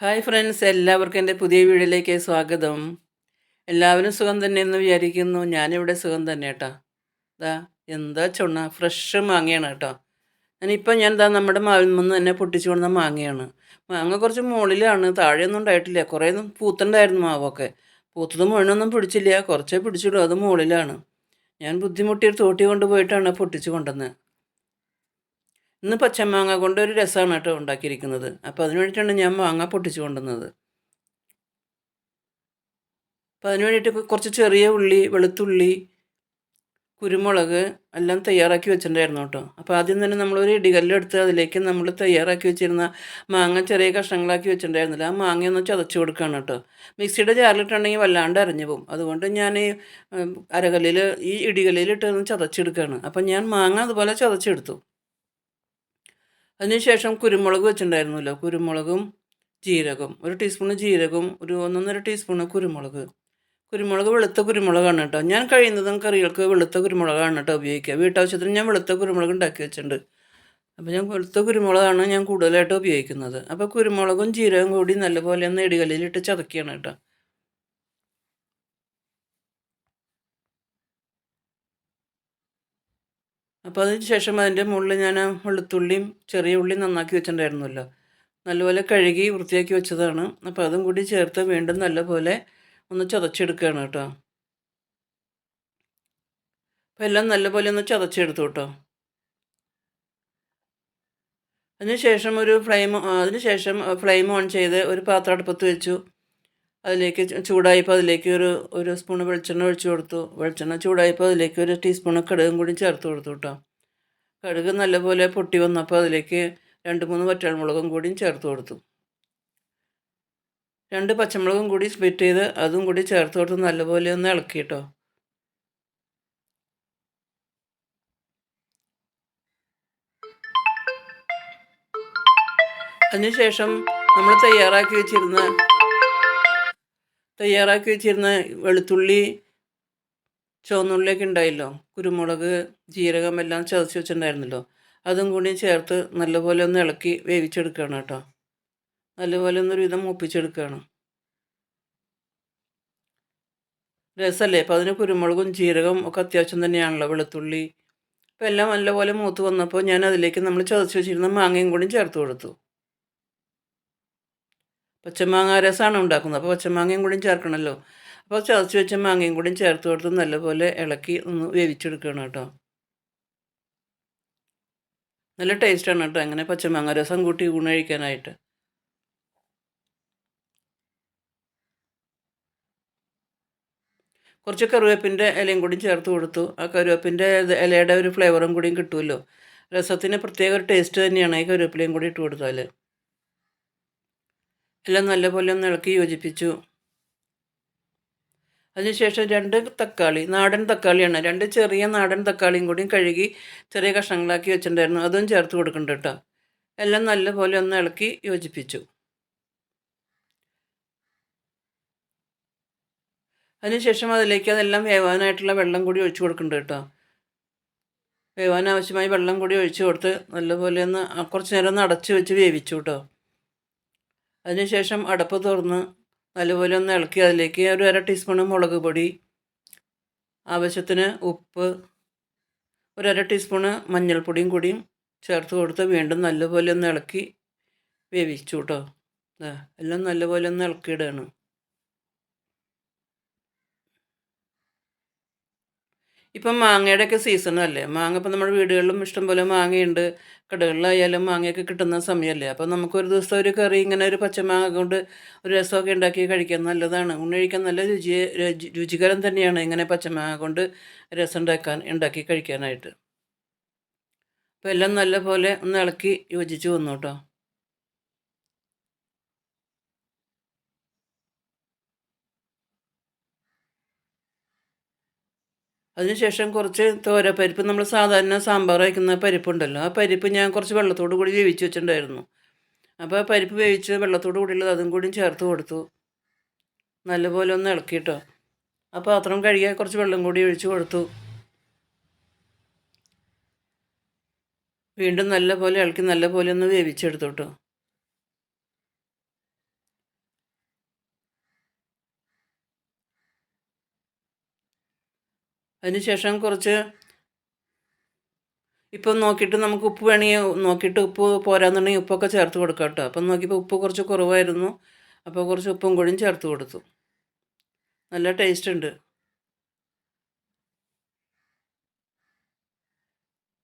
Hi friends എല്ലാവർക്കും എന്റെ പുതിയ വീഡിയോയിലേക്ക് സ്വാഗതം. എല്ലാവരും സുഖം തന്നെ എന്ന് വിചാരിക്കുന്നു. ഞാനിവിടെ സുഖം തന്നെ കേട്ടോ. ദാ എന്താ ചുണ ഫ്രഷ് മാങ്ങയാണ് കേട്ടോ. ഞാനിപ്പോൾ ഞാൻ ദാ നമ്മുടെ മാവിൽ നിന്ന് തന്നെ പൊട്ടിച്ചു കൊണ്ടുവന്ന മാങ്ങയാണ്. മാങ്ങ കുറച്ച് മുകളിലാണ് താഴെയൊന്നും ഉണ്ടായിട്ടില്ല. കുറേ പൂത്തുണ്ടായിരുന്നു മാവൊക്കെ. പൂത്തത് മുഴുവനൊന്നും പിടിച്ചില്ല. കുറച്ചേ പിടിച്ചിടും അത് മുകളിലാണ്. ഞാൻ ബുദ്ധിമുട്ടി തോട്ടി കൊണ്ടുപോയിട്ടാണ് പൊട്ടിച്ചു കൊണ്ടുവന്നത്. ഇന്ന് പച്ചമാങ്ങ കൊണ്ട് ഒരു രസമാണ് കേട്ടോ ഉണ്ടാക്കിയിരിക്കുന്നത്. അപ്പോൾ അതിന് വേണ്ടിയിട്ടാണ് ഞാൻ മാങ്ങ പൊട്ടിച്ചു കൊണ്ടുവന്നത്. അപ്പോൾ അതിന് വേണ്ടിയിട്ട് കുറച്ച് ചെറിയ ഉള്ളി വെളുത്തുള്ളി കുരുമുളക് എല്ലാം തയ്യാറാക്കി വെച്ചിട്ടുണ്ടായിരുന്നു കേട്ടോ. അപ്പോൾ ആദ്യം തന്നെ നമ്മളൊരു ഇടികല്ലെടുത്ത് അതിലേക്ക് നമ്മൾ തയ്യാറാക്കി വെച്ചിരുന്ന മാങ്ങ ചെറിയ കഷ്ണങ്ങളാക്കി വെച്ചിട്ടുണ്ടായിരുന്നില്ല. ആ മാങ്ങ ഒന്ന് ചതച്ച് കൊടുക്കുകയാണ് കേട്ടോ. മിക്സിയുടെ ജാറിലിട്ടുണ്ടെങ്കിൽ വല്ലാണ്ട് അരഞ്ഞു പോകും. അതുകൊണ്ട് ഞാൻ ഈ അരകല്ലിൽ ഈ ഇടികല്ലിലിട്ട് ഒന്ന് ചതച്ചെടുക്കുകയാണ് അപ്പം ഞാൻ മാങ്ങ അതുപോലെ ചതച്ചെടുത്തു. അതിനുശേഷം കുരുമുളക് വെച്ചിട്ടുണ്ടായിരുന്നല്ലോ. കുരുമുളകും ജീരകം. ഒരു ടീസ്പൂണ് ജീരകം ഒരു ഒന്നൊന്നര ടീസ്പൂണ് കുരുമുളക്. കുരുമുളക് വെളുത്ത കുരുമുളകാണ് കേട്ടോ. ഞാൻ കഴിയുന്നതും കറികൾക്ക് വെളുത്ത കുരുമുളകാണ് കേട്ടോ ഉപയോഗിക്കുക. വീട്ടാവശ്യത്തിന് ഞാൻ വെളുത്ത കുരുമുളക് ഉണ്ടാക്കി വെച്ചിട്ടുണ്ട്. അപ്പോൾ ഞാൻ വെളുത്ത കുരുമുളകാണ് ഞാൻ കൂടുതലായിട്ട് ഉപയോഗിക്കുന്നത്. അപ്പോൾ കുരുമുളകും ജീരകം കൂടി നല്ലപോലെ ഒന്ന് ഇടികല്ലിലിട്ട് ചതക്കുകയാണ് കേട്ടോ. അപ്പോൾ അതിന് ശേഷം അതിന്റെ മുകളിൽ ഞാൻ വെളുത്തുള്ളിയും ചെറിയ ഉള്ളിയും നന്നാക്കി വെച്ചിട്ടുണ്ടായിരുന്നല്ലോ. നല്ലപോലെ കഴുകി വൃത്തിയാക്കി വെച്ചതാണ്. അപ്പോൾ അതും കൂടി ചേർത്ത് വീണ്ടും നല്ലപോലെ ഒന്ന് ചതച്ചെടുക്കുകയാണ് കേട്ടോ. അപ്പോൾ എല്ലാം നല്ലപോലെ ഒന്ന് ചതച്ചെടുത്തു കേട്ടോ. അതിനുശേഷം ഒരു ഫ്ലെയിം അതിനുശേഷം ഫ്ലെയിം ഓൺ ചെയ്ത് ഒരു പാത്രം അടുപ്പത്ത് വെച്ചു. അതിലേക്ക് ചൂടായപ്പോൾ അതിലേക്ക് ഒരു ഒരു സ്പൂൺ വെളിച്ചെണ്ണ ഒഴിച്ചു കൊടുത്തു. വെളിച്ചെണ്ണ ചൂടായപ്പോൾ അതിലേക്ക് ഒരു ടീസ്പൂൺ കടുകും കൂടി ചേർത്ത് കൊടുത്തു കേട്ടോ കടുക് നല്ലപോലെ പൊട്ടി വന്നപ്പോൾ അതിലേക്ക് രണ്ട് മൂന്ന് വറ്റൽമുളകും കൂടിയും ചേർത്ത് കൊടുത്തു. രണ്ട് പച്ചമുളകും കൂടി സ്പ്ലിറ്റ് ചെയ്ത് അതും കൂടി ചേർത്ത് കൊടുത്ത് നല്ലപോലെ ഒന്ന് ഇളക്കി കേട്ടോ അതിനുശേഷം നമ്മൾ തയ്യാറാക്കി വെച്ചിരുന്ന തയ്യാറാക്കി വെച്ചിരുന്ന വെളുത്തുള്ളി ചുവന്നുള്ളിയൊക്കെ ഉണ്ടായല്ലോ? കുരുമുളക് ജീരകം എല്ലാം ചതച്ച് വെച്ചിട്ടുണ്ടായിരുന്നല്ലോ? അതും കൂടി ചേർത്ത് നല്ലപോലെ ഒന്ന് ഇളക്കി വേവിച്ചെടുക്കുകയാണ് കേട്ടോ. നല്ലപോലെ ഒന്നൊരു വിധം മുപ്പിച്ചെടുക്കുകയാണ്. രസമല്ലേ? അപ്പോൾ അതിന് കുരുമുളകും ജീരകം ഒക്കെ അത്യാവശ്യം തന്നെയാണല്ലോ വെളുത്തുള്ളി. അപ്പോൾ എല്ലാം നല്ലപോലെ മൂത്ത് വന്നപ്പോൾ ഞാൻ അതിലേക്ക് നമ്മൾ ചതച്ച് വെച്ചിരുന്ന മാങ്ങയും കൂടി ചേർത്ത് കൊടുത്തു. പച്ചമാങ്ങ രസമാണ് ഉണ്ടാക്കുന്നത്. അപ്പോൾ പച്ചമാങ്ങയും കൂടി ചേർക്കണമല്ലോ അപ്പോൾ ചതച്ച് വെച്ച മാങ്ങയും കൂടി ചേർത്ത് കൊടുത്ത് നല്ലപോലെ ഇളക്കി ഒന്ന് വേവിച്ചെടുക്കണം കേട്ടോ. നല്ല ടേസ്റ്റാണ് കേട്ടോ അങ്ങനെ പച്ചമാങ്ങ രസം കൂട്ടി ഊണ് കഴിക്കാനായിട്ട്. കുറച്ച് കറിവേപ്പിന്റെ ഇലയും കൂടി ചേർത്ത് കൊടുത്തു. ആ കറിവേപ്പിന്റെ ഇലയുടെ ഒരു ഫ്ലേവറും കൂടിയും കിട്ടുമല്ലോ. രസത്തിന് പ്രത്യേക ഒരു ടേസ്റ്റ് തന്നെയാണ് ഈ കറിവേപ്പിലയും കൂടി ഇട്ട് കൊടുത്താൽ എല്ലാം നല്ലപോലെ ഒന്ന് ഇളക്കി യോജിപ്പിച്ചു. അതിനുശേഷം രണ്ട് തക്കാളി നാടൻ തക്കാളിയാണ്. രണ്ട് ചെറിയ നാടൻ തക്കാളിയും കൂടി കഴുകി ചെറിയ കഷ്ണങ്ങളാക്കി വെച്ചിട്ടുണ്ടായിരുന്നു. അതും ചേർത്ത് കൊടുക്കുന്നുണ്ട് കേട്ടോ. എല്ലാം നല്ലപോലെ ഒന്ന് ഇളക്കി യോജിപ്പിച്ചു. അതിനുശേഷം അതിലേക്ക് അതെല്ലാം വേവാനായിട്ടുള്ള വെള്ളം കൂടി ഒഴിച്ചു കൊടുക്കുന്നുണ്ട് കേട്ടോ. വേവാനാവശ്യമായി വെള്ളം കൂടി ഒഴിച്ചു കൊടുത്ത് നല്ലപോലെ ഒന്ന് കുറച്ച് നേരം ഒന്ന് അടച്ചു വെച്ച് വേവിച്ചു കേട്ടോ. അതിനുശേഷം അടപ്പ് തുറന്ന് നല്ലപോലെ ഒന്ന് ഇളക്കി അതിലേക്ക് ഒരു അര ടീസ്പൂൺ മുളക് പൊടി ആവശ്യത്തിന് ഉപ്പ് ഒരു അര ടീസ്പൂണ് മഞ്ഞൾപ്പൊടിയും കൂടിയും ചേർത്ത് കൊടുത്ത് വീണ്ടും നല്ലപോലെ ഒന്ന് ഇളക്കി വേവിച്ചു കേട്ടോ. എല്ലാം നല്ലപോലെ ഒന്ന് ഇളക്കിയിടുകയാണ്. ഇപ്പം മാങ്ങയുടെയൊക്കെ സീസണല്ലേ മാങ്ങ ഇപ്പം നമ്മുടെ വീടുകളിലും ഇഷ്ടംപോലെ മാങ്ങയുണ്ട്. കടകളിലായാലും മാങ്ങയൊക്കെ കിട്ടുന്ന സമയമല്ലേ? അപ്പം നമുക്കൊരു ദിവസം ഒരു കറി ഇങ്ങനെ ഒരു പച്ചമാങ്ങ കൊണ്ട് ഒരു രസമൊക്കെ ഉണ്ടാക്കി കഴിക്കാൻ നല്ലതാണ്. ഉണ്ണഴിക്കാൻ നല്ല രുചി രുചികരം തന്നെയാണ് ഇങ്ങനെ പച്ചമാങ്ങ കൊണ്ട് രസം ഉണ്ടാക്കാൻ ഉണ്ടാക്കി കഴിക്കാനായിട്ട്. അപ്പോൾ എല്ലാം നല്ലപോലെ ഒന്ന് ഇളക്കി യോജിച്ച് വന്നു കേട്ടോ. അതിനുശേഷം കുറച്ച് തോര പരിപ്പ് നമ്മൾ സാധാരണ സാമ്പാർ വയ്ക്കുന്ന പരിപ്പുണ്ടല്ലോ. ആ പരിപ്പ് ഞാൻ കുറച്ച് വെള്ളത്തോട് കൂടി വേവിച്ച് വെച്ചിട്ടുണ്ടായിരുന്നു. അപ്പോൾ പരിപ്പ് വേവിച്ച് വെള്ളത്തോട് കൂടിയുള്ളത് അതും കൂടി ചേർത്ത് കൊടുത്തു. നല്ലപോലെ ഒന്ന് ഇളക്കിയിട്ടോ. ആ പാത്രം കഴുകിയാൽ കുറച്ച് വെള്ളം കൂടി ഒഴിച്ച് കൊടുത്തു. വീണ്ടും നല്ലപോലെ ഇളക്കി നല്ലപോലെ ഒന്ന് വേവിച്ചെടുത്തു കേട്ടോ. അതിന് ശേഷം കുറച്ച് ഇപ്പം നോക്കിയിട്ട് നമുക്ക് ഉപ്പ് വേണമെങ്കിൽ നോക്കിയിട്ട് ഉപ്പ് പോരാന്നുണ്ടെങ്കിൽ ഉപ്പൊക്കെ ചേർത്ത് കൊടുക്കാം കേട്ടോ. അപ്പം നോക്കിയപ്പോൾ ഉപ്പ് കുറച്ച് കുറവായിരുന്നു. അപ്പോൾ കുറച്ച് ഉപ്പും കൂടിയും ചേർത്ത് കൊടുത്തു. നല്ല ടേസ്റ്റ് ഉണ്ട്.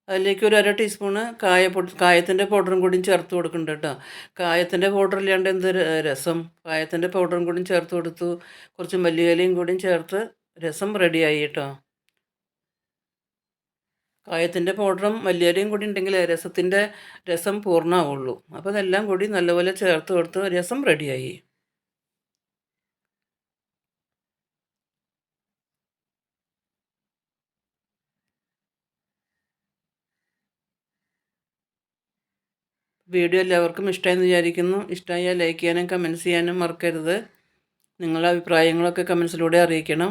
അതിലേക്ക് ഒരു അര ടീസ്പൂണ് കായ പൊടി കായത്തിന്റെ പൗഡറും കൂടിയും ചേർത്ത് കൊടുക്കുന്നുണ്ട് കേട്ടോ. കായത്തിന്റെ പൗഡർ ഇല്ലാണ്ട് എന്ത് രസം? കായത്തിന്റെ പൗഡറും കൂടിയും ചേർത്ത് കൊടുത്തു. കുറച്ച് മല്ലിയിലയും കൂടിയും ചേർത്ത് രസം റെഡിയായി കേട്ടോ. കായത്തിന്റെ പൗഡറും മല്ലിയിലയും കൂടി ഉണ്ടെങ്കിൽ രസത്തിന്റെ രസം പൂർണമാവുള്ളൂ അപ്പോൾ അതെല്ലാം കൂടി നല്ലപോലെ ചേർത്ത് കൊടുത്ത് രസം റെഡിയായി. വീഡിയോ എല്ലാവർക്കും ഇഷ്ടമായെന്ന് വിചാരിക്കുന്നു. ഇഷ്ടമായാൽ ലൈക്ക് ചെയ്യാനും കമന്റ്സ് ചെയ്യാനും മറക്കരുത്. നിങ്ങളുടെ അഭിപ്രായങ്ങളൊക്കെ കമൻസിലൂടെ അറിയിക്കണം.